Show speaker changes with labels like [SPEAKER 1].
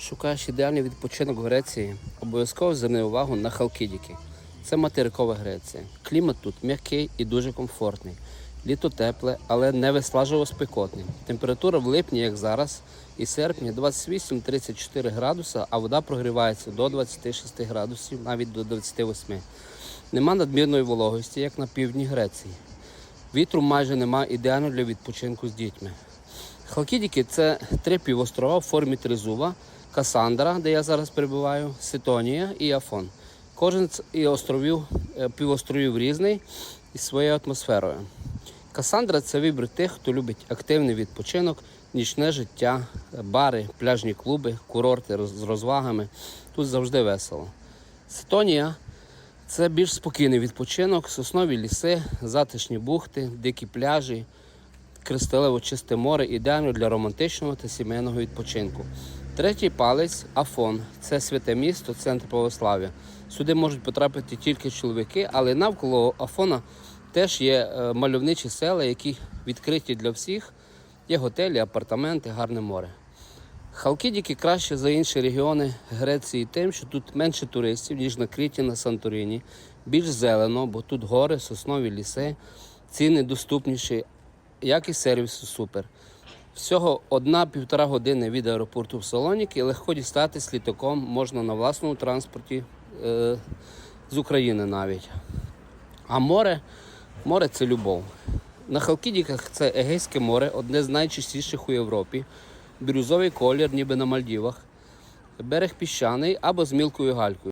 [SPEAKER 1] Шукаєш ідеальний відпочинок в Греції, обов'язково зверни увагу на Халкідіки. Це материкова Греція. Клімат тут м'який і дуже комфортний. Літо тепле, але не вислажливо спекотний. Температура в липні, як зараз, і серпні 28-34 градуса, а вода прогрівається до 26 градусів, навіть до 28. Нема надмірної вологості, як на півдні Греції. Вітру майже нема ідеально для відпочинку з дітьми. Халкідіки це три півострова в формі тризуба, Касандра, де я зараз перебуваю, Ситонія і Афон. Кожен з островів, е, півостровів різний із своєю атмосферою. Касандра це вибір тих, хто любить активний відпочинок, нічне життя, бари, пляжні клуби, курорти з розвагами. Тут завжди весело. Ситонія це більш спокійний відпочинок, соснові ліси, затишні бухти, дикі пляжі, кристалево чисте море ідеально для романтичного та сімейного відпочинку. Третій палець Афон. Це святе місто, центр православ'я. Сюди можуть потрапити тільки чоловіки, але навколо Афона теж є е, мальовничі села, які відкриті для всіх. Є готелі, апартаменти, гарне море. Халкідіки краще за інші регіони Греції тим, що тут менше туристів, ніж на Кріті на Санторині. Більш зелено, бо тут гори, соснові ліси, ціни доступніші, якість сервісу супер. Всього одна-півтора години від аеропорту в Салоніки. Легко дістатись літаком можна на власному транспорті е, з України навіть. А море, море це любов. На Халкідіках це Егейське море, одне з найчистіших у Європі. Бірюзовий колір, ніби на Мальдівах. Берег піщаний або з мілкою галькою.